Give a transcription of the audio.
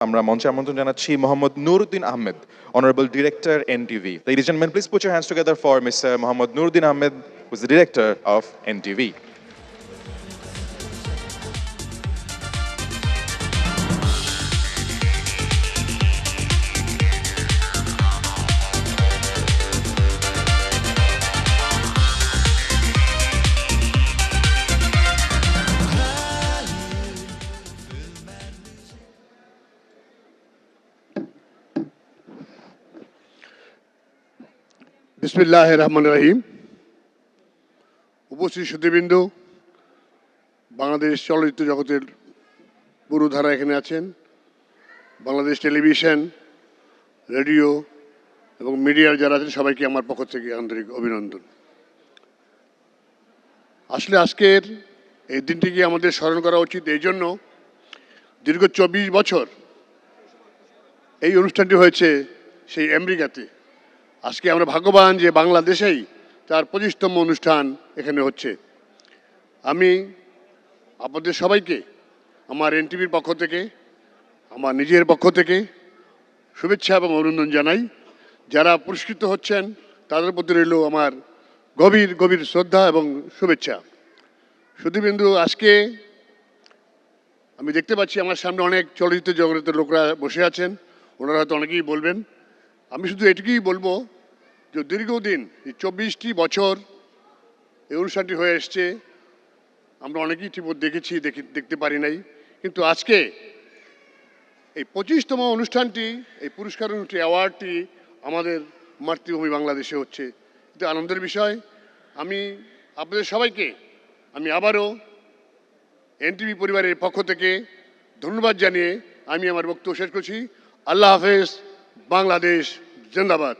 আমরা মঞ্চে আমন্ত্রণ জানাচ্ছি Mohammad Nuruddin Ahmed honourable director NTV Ladies and gentlemen, please put your hands together for Mr. Mohammad Nuruddin Ahmed, who is the director বিসমিল্লাহ রহমান রহিম। উপস্থিত সুদীবৃন্দ বাংলাদেশ চলচ্চিত্র জগতের পুরোধারা এখানে আছেন। বাংলাদেশ টেলিভিশন, রেডিও এবং মিডিয়ার যারা আছেন, সবাইকে আমার পক্ষ থেকে আন্তরিক অভিনন্দন। আসলে আজকের এই দিনটিকে আমাদের স্মরণ করা উচিত এই জন্য দীর্ঘ চব্বিশ বছর এই অনুষ্ঠানটি হয়েছে সেই আমেরিকাতে। আজকে আমরা ভাগ্যবান যে বাংলাদেশেই তার পঁচিশতম অনুষ্ঠান এখানে হচ্ছে। আমি আপনাদের সবাইকে, আমার এনটিভির পক্ষ থেকে, আমার নিজের পক্ষ থেকে শুভেচ্ছা এবং অভিনন্দন জানাই। যারা পুরস্কৃত হচ্ছেন, তাদের প্রতি রইল আমার গভীর গভীর শ্রদ্ধা এবং শুভেচ্ছা। সুধীবিন্দু, আজকে আমি দেখতে পাচ্ছি আমার সামনে অনেক চলচ্চিত্র জগতের লোকরা বসে আছেন। ওনারা হয়তো অনেকেই বলবেন আমি শুধু এটুকুই বলব যে দীর্ঘদিন এই চব্বিশটি বছর এই অনুষ্ঠানটি হয়ে এসছে। আমরা অনেকেই ঠিক দেখেছি, দেখি, দেখতে পারি নাই। কিন্তু আজকে এই পঁচিশতম অনুষ্ঠানটি, এই পুরস্কার অনুষ্ঠানটি অ্যাওয়ার্ডটি আমাদের মাতৃভূমি বাংলাদেশে হচ্ছে। এটা আনন্দের বিষয়। আমি আপনাদের সবাইকে, আমি আবারও এনটিভি পরিবারের পক্ষ থেকে ধন্যবাদ জানিয়ে আমি আমার বক্তব্য শেষ করছি। আল্লাহ হাফেজ। বাংলাদেশ জিন্দাবাদ।